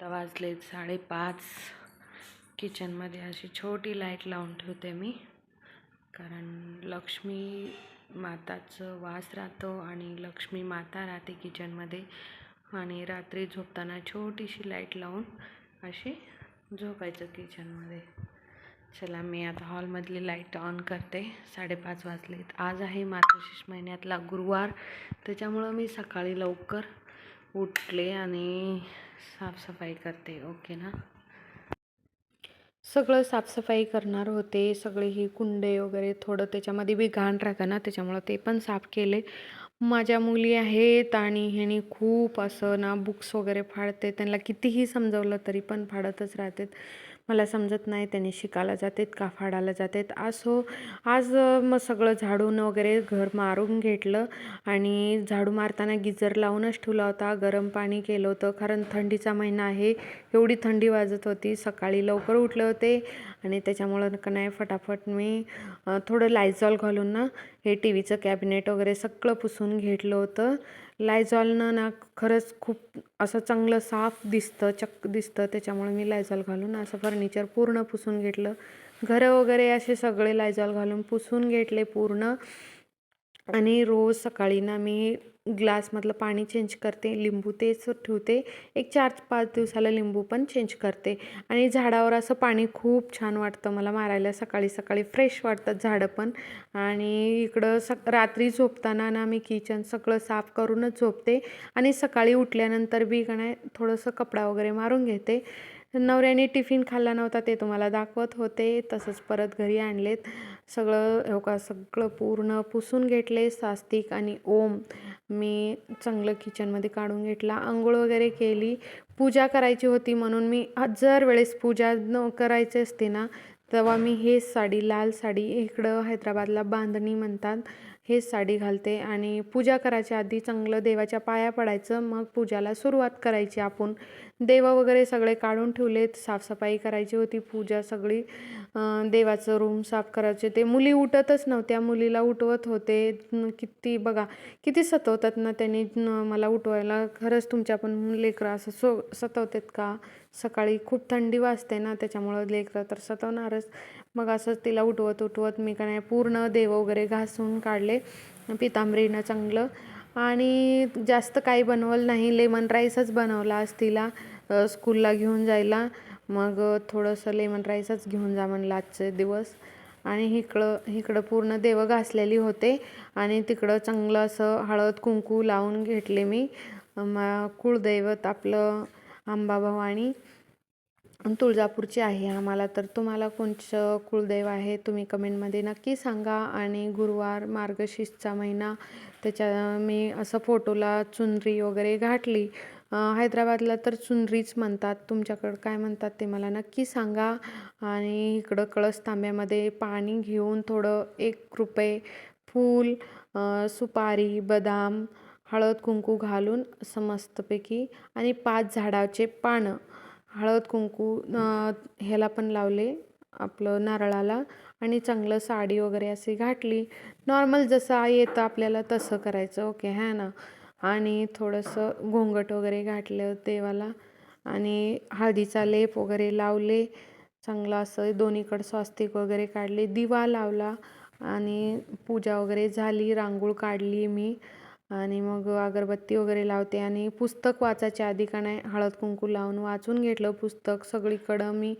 आता वाजलेत साडेपाच. किचनमध्ये अशी छोटी लाइट लावून ठेवते मी. कारण लक्ष्मी माताचं वास राहतो आणि लक्ष्मी माता राहते किचनमध्ये आणि रात्री झोपताना छोटीशी लाइट लावून अशी झोपायचं किचनमध्ये चला मी आता हॉलमधली लाइट ऑन करते. साडेपाच वाजलेत. आज आहे मार्गशीर्ष महिन्यातला गुरुवार. त्याच्यामुळं मी सकाळी लवकर उठले आणि साफसफाई करते ओके ना? सगळं साफसफाई करणार होते सगळे ही कुंडे वगैरे थोडं त्याच्यामध्ये बी घाण राहतं ना त्याच्यामुळं ते पण साफ केले. माझ्या मुली आहेत आणि ह्यानी खूप असं ना बुक्स वगैरे फाडते त्यांना कितीही समजवलं तरी पण फाडतच राहतात. मला समजत नाही त्यांनी शिकायला जातात का फाडायला जातात. असो आज हो, मग सगळं झाडून वगैरे घर मारून घेतलं आणि झाडू मारताना गिजर लावूनच ठेवला होता गरम पाणी केलं होतं. कारण थंडीचा महिना आहे एवढी थंडी वाजत होती. सकाळी लवकर उठले होते आणि त्याच्यामुळं का नाही फटाफट मी थोडं लायझॉल घालून ना हे टी व्हीचं कॅबिनेट वगैरे सगळं पुसून घेतलं होतं. लायझॉलनं ना खरंच खूप असं चांगलं साफ दिसतं चक्क दिसतं. त्याच्यामुळे मी लायझॉल घालून असं फर्निचर पूर्ण पुसून घेतलं. घरं वगैरे असे सगळे लायझॉल घालून पुसून घेतले पूर्ण. आणि रोज सकाळी ना मी ग्लासमधलं पाणी चेंज करते लिंबू तेच ठेवते. एक चार पाच दिवसाला लिंबू पण चेंज करते. आणि झाडावर असं पाणी खूप छान वाटतं मला मारायला. सकाळी सकाळी फ्रेश वाटतं झाडं पण. आणि इकडं सक रात्री झोपताना ना मी किचन सगळं साफ करूनच झोपते. आणि सकाळी उठल्यानंतर बी का नाही थोडंसं कपडा वगैरे मारून घेते. नवऱ्याने टिफिन खाल्ला नव्हता ते तुम्हाला दाखवत होते तसंच परत घरी आणलेत. सगळं हो का सगळं पूर्ण पुसून घेतले सास्तिक आणि ओम. मी चांगलं किचनमध्ये काढून घेतला आंघोळ वगैरे केली. पूजा करायची होती म्हणून मी हजार वेळेस पूजा न करायची असते ना तेव्हा मी हे साडी लाल साडी इकडं हैदराबादला बांधणी म्हणतात. हेच साडी घालते आणि पूजा करायच्या आधी चांगलं देवाच्या पाया पडायचं मग पूजाला सुरुवात करायची. आपण देव वगैरे सगळे काढून ठेवलेत साफसफाई करायची होती पूजा सगळी देवाचं रूम साफ करायचे. ते मुली उठतच नव्हत्या मुलीला उठवत होते. किती बघा किती सतवतात ना त्यांनी मला उठवायला. खरंच तुमच्या पण लेकरं असं सो सतवतात का? सकाळी खूप थंडी वाजते ना त्याच्यामुळं लेकरं तर सतवणारच. मग असंच तिला उठवत उठवत मी का नाही पूर्ण देव वगैरे घासून काढले. पितांबरीनं चांगलं. आणि जास्त काही बनवलं नाही. लेमन राईसच बनवला आज तिला. स्कूलला घेऊन जायला. मग थोडंसं लेमन राईसच घेऊन जा म्हणलं आजचे दिवस. आणि इकडं इकडं पूर्ण देवं घासलेली होते. आणि तिकडं चांगलं असं हळद कुंकू लावून घेतले मी. मा कुळदैवत आपलं आंबाभवानी. तुळजापूरची आहे आम्हाला तर तुम्हाला कोणचं कुलदैव आहे तुम्ही कमेंटमध्ये नक्की सांगा. आणि गुरुवार मार्गशीर्षचा महिना त्याच्या मी असं फोटोला चुनरी वगैरे घातली. हैदराबादला तर चुनरीच म्हणतात. तुमच्याकडं काय म्हणतात ते मला नक्की सांगा. आणि इकडं कळस तांब्यामध्ये पाणी घेऊन थोडं एक रुपये फूल सुपारी बदाम हळद कुंकू घालून असं मस्तपैकी आणि पाच झाडाचे पानं हळद कुंकू ह्याला पण लावले आपलं नारळाला आणि चांगलं साडी वगैरे अशी घातली. नॉर्मल जसं येतं आपल्याला तसं करायचं ओके है ना? आणि थोडंसं घोंगट वगैरे घातलं देवाला आणि हळदीचा लेप वगैरे लावले. चांगलं असं दोन्हीकडं स्वास्तिक वगैरे काढले. दिवा लावला आणि पूजा वगैरे झाली रांगोळ काढली मी. आणि मग अगरबत्ती वगैरे लावते आणि पुस्तक वाचायच्या आधी का नाही हळद कुंकू लावून वाचून घेतलं पुस्तक. सगळीकडं मी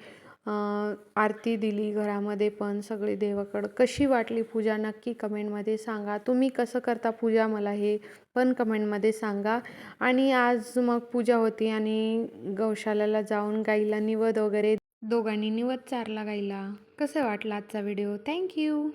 आरती दिली घरामध्ये पण सगळी देवाकडं. कशी वाटली पूजा? नक्की कमेंटमध्ये सांगा. तुम्ही कसं करता पूजा? मला हे पण कमेंटमध्ये सांगा. आणि आज मग पूजा होती आणि गौशालाला जाऊन गाईला निवद वगैरे. दोघांनी निवद चारला गाईला. कसं वाटलं आजचा व्हिडिओ? थँक्यू